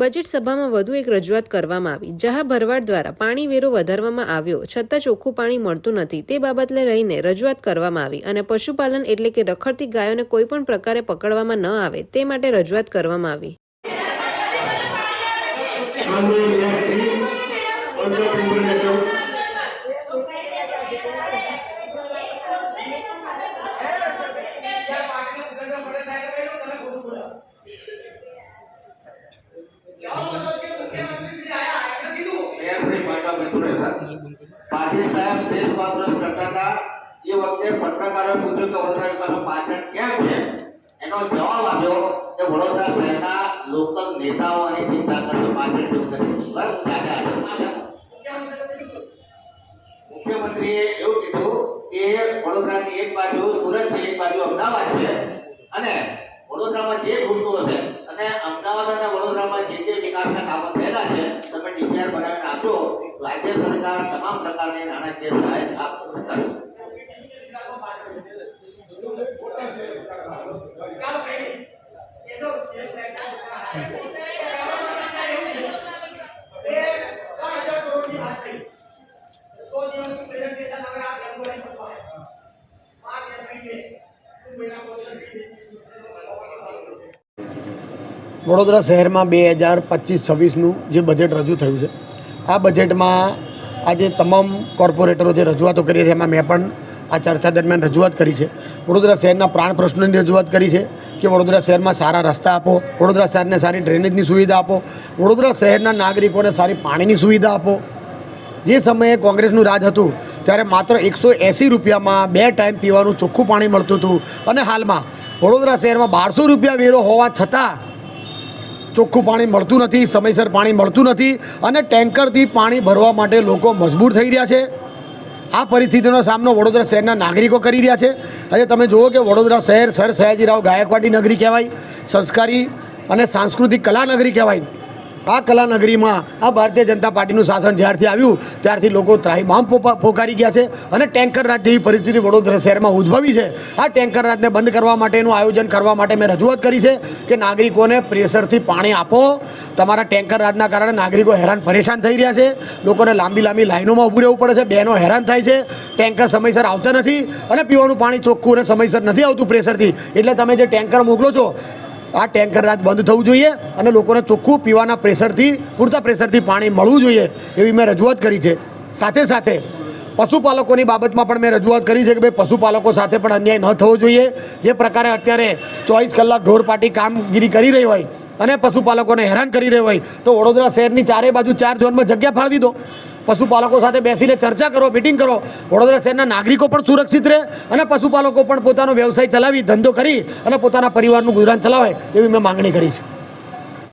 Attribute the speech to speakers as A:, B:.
A: Budget સભામાં વધુ એક રજૂઆત કરવામાં આવી, જહા ભરવાડ દ્વારા પાણી વેરો વધારવામાં આવ્યો, છતાં ચોખ્ખું પાણી મળતું નથી. તે બાબતને લઈને રજૂઆત કરવામાં આવી અને પશુપાલન એટલે કે રખડતી ગાયોને કોઈપણ પ્રકારે પકડવામાં ન આવે, તે માટે રજૂઆત કરવામાં આવી.
B: રહેતા. પાટીલ સાહેબ પ્રેસ કોન્ફરન્સ કરતા હતા, એ વખતે પત્રકારોએ પૂછ્યું કે વડોદરા પાછળ કેમ છે? એનો જવાબ આપ્યો કે વડોદરા શહેરના લોકલ નેતાઓ અને ચિંતા કરશે પાછળ જેવું મુખ્યમંત્રીએ એવું કીધું કે વડોદરાની એક બાજુ સુરત છે, એક બાજુ અમદાવાદ છે. અને વડોદરામાં જે ઘૂમતું હશે અને અમદાવાદ અને વડોદરામાં જે જે વિકાસના કામો રાજ્ય સરકાર તમામ પ્રકારની નાણાકીય સહાય આપતું કરશે
C: વડોદરા શહેરમાં બે હજાર પચીસ છવ્વીસનું જે બજેટ રજૂ થયું છે આ બજેટમાં આજે તમામ કોર્પોરેટરો જે રજૂઆતો કરી છે, એમાં મેં પણ આ ચર્ચા દરમિયાન રજૂઆત કરી છે. વડોદરા શહેરના પ્રાણ પ્રશ્નોની રજૂઆત કરી છે કે વડોદરા શહેરમાં સારા રસ્તા આપો, વડોદરા શહેરને સારી ડ્રેનેજની સુવિધા આપો, વડોદરા શહેરના નાગરિકોને સારી પાણીની સુવિધા આપો. જે સમયે કોંગ્રેસનું રાજ હતું, ત્યારે માત્ર એકસો એંસી રૂપિયામાં બે ટાઈમ પીવાનું ચોખ્ખું પાણી મળતું હતું. અને હાલમાં વડોદરા શહેરમાં બારસો રૂપિયા વેરો હોવા છતાં ચોખ્ખું પાણી મળતું નથી, સમયસર પાણી મળતું નથી અને ટેન્કરથી પાણી ભરવા માટે લોકો મજબૂર થઈ રહ્યા છે. આ પરિસ્થિતિનો સામનો વડોદરા શહેરના નાગરિકો કરી રહ્યા છે. આજે તમે જુઓ કે વડોદરા શહેર સર સયાજીરાવ ગાયકવાડી નગરી કહેવાય, સંસ્કારી અને સાંસ્કૃતિક કલા નગરી કહેવાય. આ કલાનગરીમાં આ ભારતીય જનતા પાર્ટીનું શાસન જ્યારથી આવ્યું, ત્યારથી લોકો ત્રાહીમામ પોકારી ગયા છે અને ટેન્કર રાજ જેવી પરિસ્થિતિ વડોદરા શહેરમાં ઉદ્ભવી છે. આ ટેન્કર રાજને બંધ કરવા માટેનું આયોજન કરવા માટે મેં રજૂઆત કરી છે કે નાગરિકોને પ્રેશરથી પાણી આપો. તમારા ટેન્કર રાજના કારણે નાગરિકો હેરાન પરેશાન થઈ રહ્યા છે. લોકોને લાંબી લાંબી લાઈનોમાં ઊભું રહેવું પડે છે. બહેનો હેરાન થાય છે. ટેન્કર સમયસર આવતા નથી અને પીવાનું પાણી ચોખ્ખું અને સમયસર નથી આવતું પ્રેશરથી. એટલે તમે જે ટેન્કર મોકલો છો આ ટેન્કર રાજ બંધ થવું જોઈએ અને લોકોને ચોખ્ખું પીવાના પ્રેશરથી, પૂરતા પ્રેશરથી પાણી મળવું જોઈએ એવી મેં રજૂઆત કરી છે. સાથે સાથે પશુપાલકોની બાબતમાં પણ મેં રજૂઆત કરી છે કે ભાઈ પશુપાલકો સાથે પણ અન્યાય ન થવો જોઈએ. જે પ્રકારે અત્યારે ચોવીસ કલાક ઢોર પાટી કામગીરી કરી રહી હોય અને પશુપાલકોને હેરાન કરી રહી હોય, તો વડોદરા શહેરની ચારે બાજુ ચાર ઝોનમાં જગ્યા ફાળવી દો. પશુપાલકો સાથે બેસીને ચર્ચા કરો મિટિંગ કરો. વડોદરા શહેરના નાગરિકો પણ સુરક્ષિત રહે અને પશુપાલકો પણ પોતાનો વ્યવસાય ચલાવી ધંધો કરી અને પોતાના પરિવારનું ગુજરાન ચલાવે એવી મેં માંગણી કરી છે.